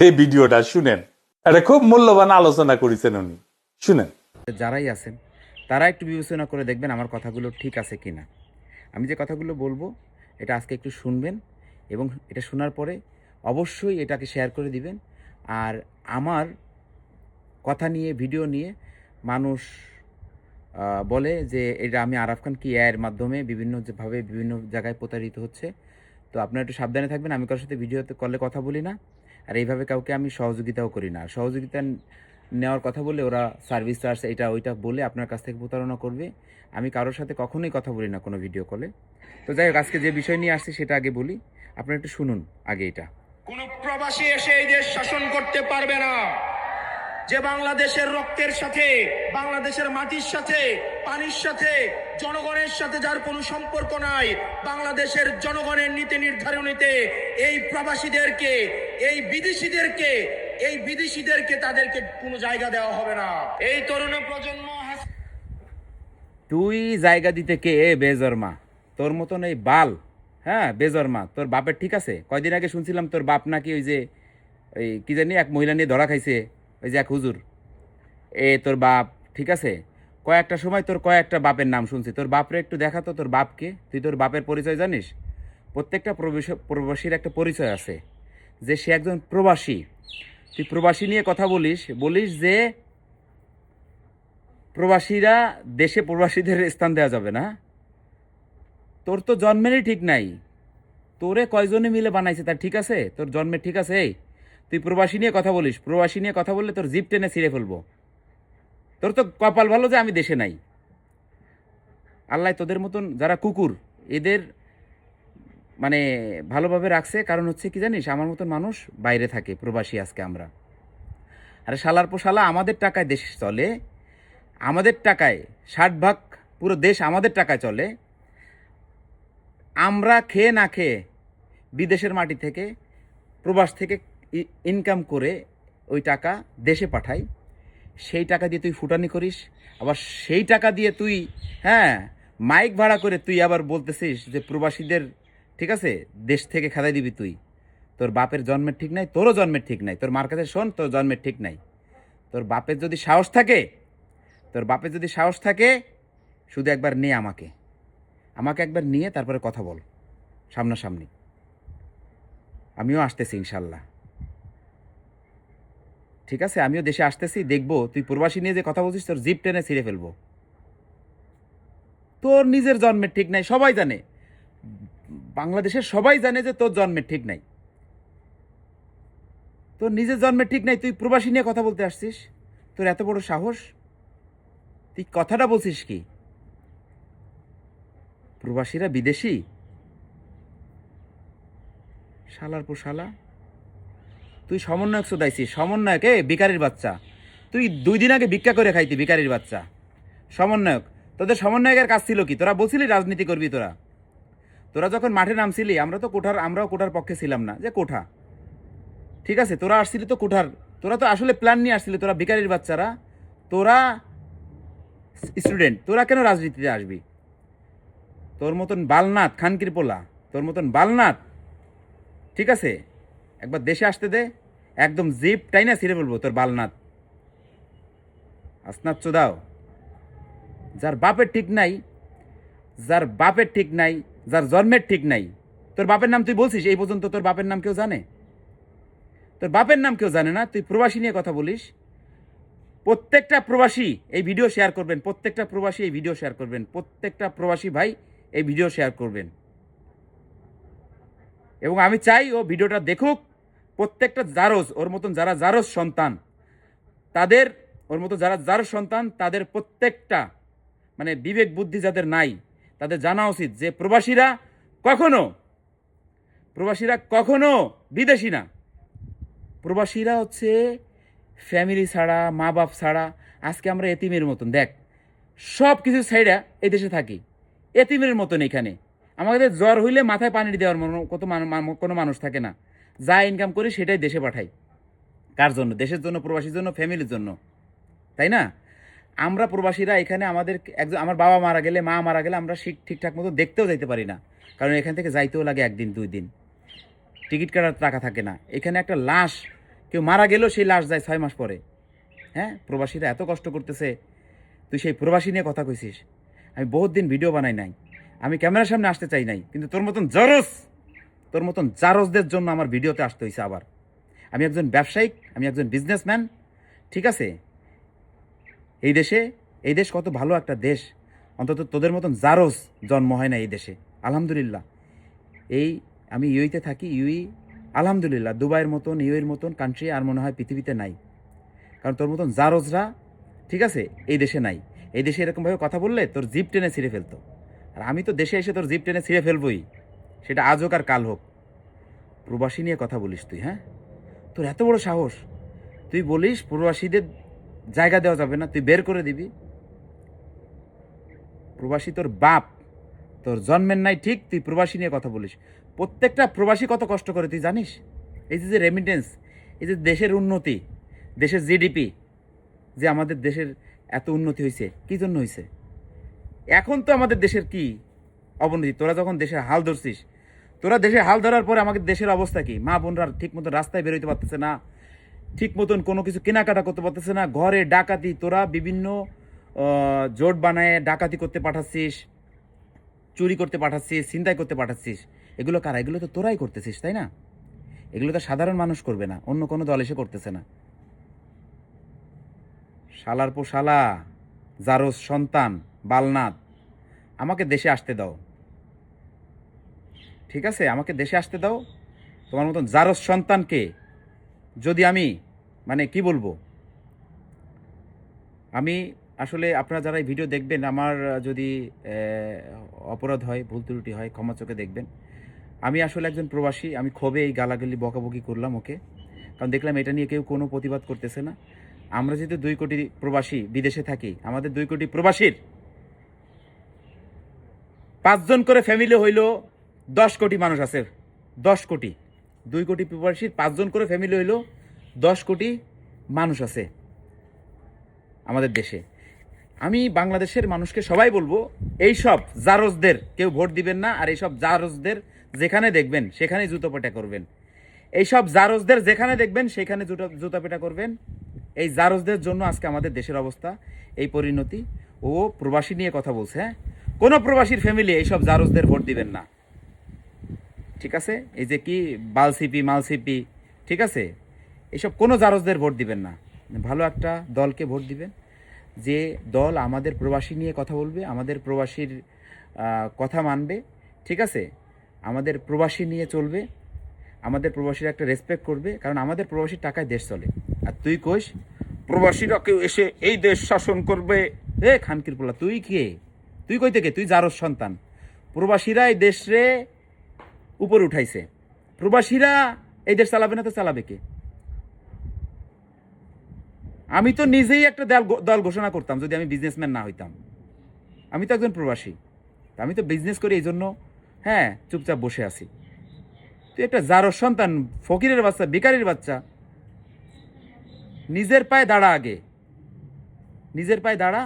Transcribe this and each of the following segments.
এই ভিডিওটা শুনেন। এটা খুব মূল্যবান আলোচনা করেছেন উনি। শুনেন। যারাই আছেন, তারা একটু বিবেচনা করে দেখবেন আমার কথাগুলো ঠিক আছে কি না আমি যে কথাগুলো বলব, এটা আজকে একটু শুনবেন এবং এটা শোনার পরে অবশ্যই এটাকে শেয়ার করে দিবেন। আর আমার কথা নিয়ে ভিডিও নিয়ে মানুষ বলে যে এটা আমি আরাফ খান কি এর মাধ্যমে বিভিন্ন যে- ভাবে বিভিন্ন জায়গায় প্রতারিত হচ্ছে। তো আপনারা একটু সাবধানে থাকবেন, আমি কারোর সাথে ভিডিওতে কলে কথা বলি না। আর এইভাবে কাউকে আমি সহযোগিতাও করি না। সহযোগিতা নেওয়ার কথা বলে ওরা সার্ভিস চার্জ এটা, ওইটা বলে আপনার কাছ থেকে প্রতারণা করবে। আমি কারোর সাথে কখনোই কথা বলি না কোনো ভিডিও কলে তো যাই হোক, আজকে যে বিষয় নিয়ে আসছি সেটা আগে বলি। আপনারা একটু শুনুন আগে এটা। কোন প্রবাসী এসে এই দেশ শাসন করতে পারবে না। যে বাংলাদেশের রক্তের সাথে, বাংলাদেশের মাটির সাথে, পানির সাথে, জনগণের সাথে যার কোনো সম্পর্ক নাই, বাংলাদেশের জনগণের নীতি নির্ধারণীতে এই প্রবাসীদেরকে, এই বিদেশিদেরকে এই বিদেশিদেরকে তাদেরকে কোনো জায়গা দেওয়া হবে না। এই তরুণ প্রজন্ম তুই জায়গা দিতে কে, এ বেজর্মা তোর মতন এই বাল হ্যাঁ বেজর্মা তোর বাপের ঠিক আছে? কয়দিন আগে শুনছিলাম তোর বাপ নাকি ওই যে ওই কি জানি এক মহিলা নিয়ে ধরা খাইছে। ওই যে এক হুজুর, এ তোর বাপ, ঠিক আছে? কয়েকটা সময় তোর কয়েকটা বাপের নাম শুনছি। তোর বাপরে একটু দেখা তো তোর বাপকে। তুই তোর বাপের পরিচয় জানিস? প্রত্যেকটা প্রবাসীর একটা পরিচয় আছে যে সে একজন প্রবাসী। তুই প্রবাসী নিয়ে কথা বলিস বলিস যে প্রবাসীরা দেশে প্রবাসীদের স্থান দেওয়া যাবে না। তোর তো জন্মেরই ঠিক নাই। তোরে কয়জনে মিলে বানাইছে তার ঠিক আছে? তোর জন্মের ঠিক আছে এই? তুই প্রবাসী নিয়ে কথা বলিস, প্রবাসী নিয়ে কথা বললে তোর জিপ টেনে ছিঁড়ে ফেলব। তোর তো কপাল ভালো যে আমি দেশে নাই। আল্লাহ তোদের মতন যারা কুকুর, এদের মানে ভালোভাবে রাখছে, কারণ হচ্ছে কি জানিস, আমার মতন মানুষ বাইরে থাকে, প্রবাসী আজকে আমরা। আরে শালার পো শালা আমাদের টাকায় দেশ চলে, আমাদের টাকায় ষাট ভাগ পুরো দেশ আমাদের টাকায় চলে। আমরা খেয়ে না খেয়ে বিদেশের মাটি থেকে, প্রবাস থেকে ইনকাম করে ওই টাকা দেশে পাঠাই। সেই টাকা দিয়ে তুই ফুটানি করিস, আবার সেই টাকা দিয়ে তুই হ্যাঁ মাইক ভাড়া করে তুই আবার বলতেছিস যে প্রবাসীদের, ঠিক আছে, দেশ থেকে খেদাই দিবি তুই। তোর বাপের জন্মের ঠিক নাই, তোরও জন্মের ঠিক নাই। তোর মার কাছে শোন, তোর জন্মের ঠিক নাই। তোর বাপের যদি সাহস থাকে, তোর বাপের যদি সাহস থাকে, শুধু একবার নে আমাকে। আমাকে একবার নিয়ে তারপরে কথা বল, সামনাসামনি। আমিও আসতেছি ইনশাল্লাহ। ঠিক আছে, আমিও দেশে আসতেছি, দেখব, তুই প্রবাসী নিয়ে যে কথা বলছিস, তোর জিপ টেনে ছিঁড়ে ফেলব। তোর নিজের জন্মের ঠিক নাই, সবাই জানে। বাংলাদেশের সবাই জানে যে তোর জন্মের ঠিক নাই। তোর নিজের জন্মের ঠিক নাই, তুই প্রবাসী নিয়ে কথা বলতে আসছিস? তোর এত বড় সাহস? তুই কথাটা বলছিস কি? প্রবাসীরা বিদেশি? শালার পর শালা তুই সমন্বয়ক শোধাইছিস, সমন্বয়ক এ ভিকারির বাচ্চা। তুই দুই দিন আগে ভিক্ষা করে খাইতি ভিকারির বাচ্চা। সমন্বয়ক, তোদের সমন্বয়কের কাজ ছিল কি? তোরা বলছিলি রাজনীতি করবি তোরা। তোরা যখন মাঠে নামছিলি, আমরা তো কোঠার, আমরাও কোঠার পক্ষে ছিলাম না, যে কোঠা। ঠিক আছে, তোরা আসছিলি তো কোঠার, তোরা তো আসলে প্ল্যান নিয়ে আসছিলি, তোরা ভিকারির বাচ্চারা। তোরা স্টুডেন্ট তোরা কেন রাজনীতিতে আসবি? তোর মতন বালনাথ, খানকির পোলা, তোর মতন বালনাথ। ঠিক আছে, একবার দেশে আসতে দে। একদম জিপ টাই না ছিঁড়ে বলব তোর বালনাথ। আসনাথ চোদাও। যার বাপের ঠিক নাই, যার বাপের ঠিক নাই, যার জন্মের ঠিক নাই, তোর বাপের নাম তুই বলছিস? এই পর্যন্ত তোর বাপের নাম কেউ জানে? তোর বাপের নাম কেউ জানে না? তুই প্রবাসী নিয়ে কথা বলিস। প্রত্যেকটা প্রবাসী এই ভিডিও শেয়ার করবেন, প্রত্যেকটা প্রবাসী এই ভিডিও শেয়ার করবেন, প্রত্যেকটা প্রবাসী ভাই এই ভিডিও শেয়ার করবেন। এবং আমি চাই ও ভিডিওটা দেখুক প্রত্যেকটা জারজ, ওর মতন যারা জারজ সন্তান, তাদের, ওর মতো যারা জারজ সন্তান, তাদের প্রত্যেকটা মানে বিবেক বুদ্ধি যাদের নাই, তাদের জানা উচিত যে প্রবাসীরা কখনো প্রবাসীরা কখনো বিদেশি না। প্রবাসীরা হচ্ছে ফ্যামিলি ছাড়া মা বাপ ছাড়া, আজকে আমরা এতিমের মতন। দেখ সব কিছু ছাইড়া এই দেশে থাকি, এতিমের মতন এখানে। আমাদের জ্বর হইলে মাথায় পানি দেওয়ার কত কোনো মানুষ থাকে না। যা ইনকাম করি সেটাই দেশে পাঠাই। কার জন্য? দেশের জন্য, প্রবাসীর জন্য ফ্যামিলির জন্য। তাই না? আমরা প্রবাসীরা এখানে আমাদের একজন আমার বাবা মারা গেলে, মা মারা গেলে আমরা ঠিক ঠিকঠাক মতো দেখতেও যাইতে পারি না। কারণ এখান থেকে যাইতেও লাগে একদিন, দুই দিন। টিকিট কাটার টাকা থাকে না। এখানে একটা লাশ কেউ মারা গেলেও সেই লাশ যায় ছয় মাস পরে। হ্যাঁ? প্রবাসীরা এত কষ্ট করতেছে। তুই সেই প্রবাসী নিয়ে কথা কইছিস। আমি বহুত দিন ভিডিও বানাই নাই। আমি ক্যামেরার সামনে আসতে চাই নাই। কিন্তু তোর মতন জরস তোর মতন জারসদের জন্য আমার ভিডিওতে আসতে হয়েছে আবার। আমি একজন ব্যবসায়িক, আমি একজন বিজনেসম্যান ঠিক আছে? এই দেশে, এই দেশ কত ভালো একটা দেশ। অন্তত তোদের মতন জারস জন্ম হয় না এই দেশে। আলহামদুলিল্লাহ। এই আমি ইউইতে থাকি ইউই আলহামদুলিল্লাহ, দুবাইয়ের মতন ইউএর মতন কান্ট্রি আর মনে হয় পৃথিবীতে নাই। কারণ তোর মতন জারজরা, ঠিক আছে, এই দেশে নাই। এই দেশে এরকমভাবে কথা বললে তোর জিপ টেনে ছিঁড়ে ফেলতো। আর আমি তো দেশে এসে তোর জিপ টেনে ছিঁড়ে ফেলবই। সেটা আজ হোক আর কাল হোক। প্রবাসী নিয়ে কথা বলিস তুই হ্যাঁ? তোর এত বড় সাহস। তুই বলিস প্রবাসীদের জায়গা দেওয়া যাবে না, তুই বের করে দিবি। প্রবাসী তোর বাপ, তোর জন্মের নাই ঠিক, তুই প্রবাসী নিয়ে কথা বলিস। প্রত্যেকটা প্রবাসী কত কষ্ট করে, তুই জানিস? এই যে রেমিটেন্স এই যে দেশের উন্নতি, দেশের জিডিপি যে আমাদের দেশের এত উন্নতি হয়েছে কি জন্য হয়েছে এখন তো আমাদের দেশের কি অবনতি? তোরা যখন দেশের হাল ধরছিস তোরা দেশে হাল ধরার পরে আমাদের দেশের অবস্থা কি? মা বোনরা ঠিক মতো রাস্তায় বেরোতে পারতেছে না ঠিক মতন কোনো কিছু কেনাকাটা করতে পারতেছে না, ঘরে ডাকাতি, তোরা বিভিন্ন জোট বানায় ডাকাতি করতে পাঠাচ্ছিস, চুরি করতে পাঠাচ্ছিস চিন্তাই করতে পাঠাচ্ছিস, এগুলো কারা? এগুলো তো তোরাই করতেছিস, তাই না? এগুলো তো সাধারণ মানুষ করবে না, অন্য কোনো দল এসে করতেছে না। শালার পো শালা জারস সন্তান, বালনাথ, আমাকে দেশে আসতে দাও। ঠিক আছে? আমাকে দেশে আসতে দাও। তোমার মতন জারস সন্তানকে যদি আমি মানে কি বলব? আমি আসলে আপনারা যারা এই ভিডিও দেখবেন, আমার যদি অপরাধ হয়, ভুল ত্রুটি হয়, ক্ষমা চোখে দেখবেন। আমি আসলে একজন প্রবাসী, আমি ক্ষোভে এই গালাগালি, বকাবকি করলাম ওকে। কারণ দেখলাম এটা নিয়ে কেউ কোনো প্রতিবাদ করতেছে না। আমরা যেহেতু দুই কোটি প্রবাসী বিদেশে থাকি, আমাদের দুই কোটি প্রবাসীর পাঁচজন করে ফ্যামিলি হইল দশ কোটি মানুষ আছে। দশ কোটি। দুই কোটি প্রবাসীর পাঁচজন করে ফ্যামিলি হইল, দশ কোটি মানুষ আছে আমাদের দেশে। আমি বাংলাদেশের মানুষকে সবাই বলব, এই সব জারজদের কেউ ভোট দিবেন না, আর এইসব জারজদের যেখানে দেখবেন সেখানে জুতো পেটা করবেন। এইসব জারজদের যেখানে দেখবেন, সেখানে জুতো, জুতা পেটা করবেন। এই জারজদের জন্য আজকে আমাদের দেশের অবস্থা, এই পরিণতি। ও প্রবাসী নিয়ে কথা বলছে হ্যাঁ? কোনো প্রবাসীর ফ্যামিলি এইসব জারজদের ভোট দিবেন না। ঠিক আছে? এই যে কি? বালসিপি মালসিপি ঠিক আছে? এসব কোনো জারজদের ভোট দিবেন না। ভালো একটা দলকে ভোট দিবেন। যে দল আমাদের প্রবাসী নিয়ে কথা বলবে, আমাদের প্রবাসীর কথা মানবে, ঠিক আছে? আমাদের প্রবাসী নিয়ে চলবে, আমাদের প্রবাসীরা একটা রেসপেক্ট করবে, কারণ আমাদের প্রবাসীর টাকায় দেশ চলে। আর তুই কইস, প্রবাসীরা কেউ এসে এই দেশ শাসন করবে? এ খানকির পোলা, তুই কে? তুই কই থেকে তুই জারস সন্তান। প্রবাসীরা এই দেশরে উপরে উঠাইছে। প্রবাসীরা এই চালাবে না তো চালাবে কে? আমি তো নিজেই একটা দল দল ঘোষণা করতাম যদি আমি বিজনেসম্যান না হইতাম। আমি তো একজন প্রবাসী। আমি তো বিজনেস করি এই জন্য হ্যাঁ চুপচাপ বসে আছি। তুই একটা জারোর সন্তান, ফকিরের বাচ্চা বেকারির বাচ্চা, নিজের পায়ে দাঁড়া আগে। নিজের পায়ে দাঁড়া,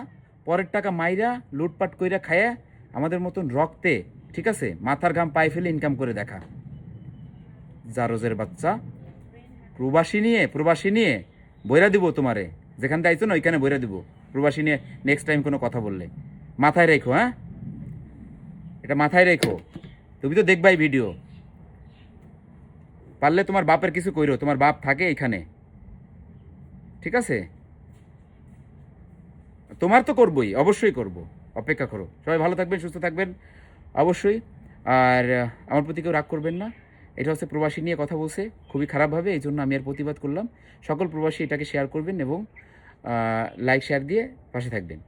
পরের টাকা মাইরা, লুটপাট কইরা খায়া আমাদের মতন রক্তে ঠিক আছে? মাথার ঘাম পায়ে ফেলে ইনকাম করে দেখা। জারোজের বাচ্চা। প্রবাসী নিয়ে প্রবাসী নিয়ে বইরা দিব তোমারে। যেখান থেকে আইছো না, ওইখানে বইরা দিব। প্রবাসী নিয়ে নেক্সট টাইম কোনো কথা বললে। মাথায় রেখো হ্যাঁ? এটা মাথায় রেখো। তুমি তো দেখবাই ভিডিও পারলে তোমার বাপের কিছু কইরো, তোমার বাপ থাকে এখানে। ঠিক আছে? তোমার তো করবই, অবশ্যই করব। অপেক্ষা করো। সবাই ভালো থাকবেন, সুস্থ থাকবেন। অবশ্যই। আর আমার প্রতি কেউ রাগ করবেন না। এটা হচ্ছে প্রবাসী নিয়ে কথা বলছে। খুবই খারাপভাবে এই জন্য আমি আর প্রতিবাদ করলাম। সকল প্রবাসী এটাকে শেয়ার করবেন এবং লাইক শেয়ার দিয়ে পাশে থাকবেন।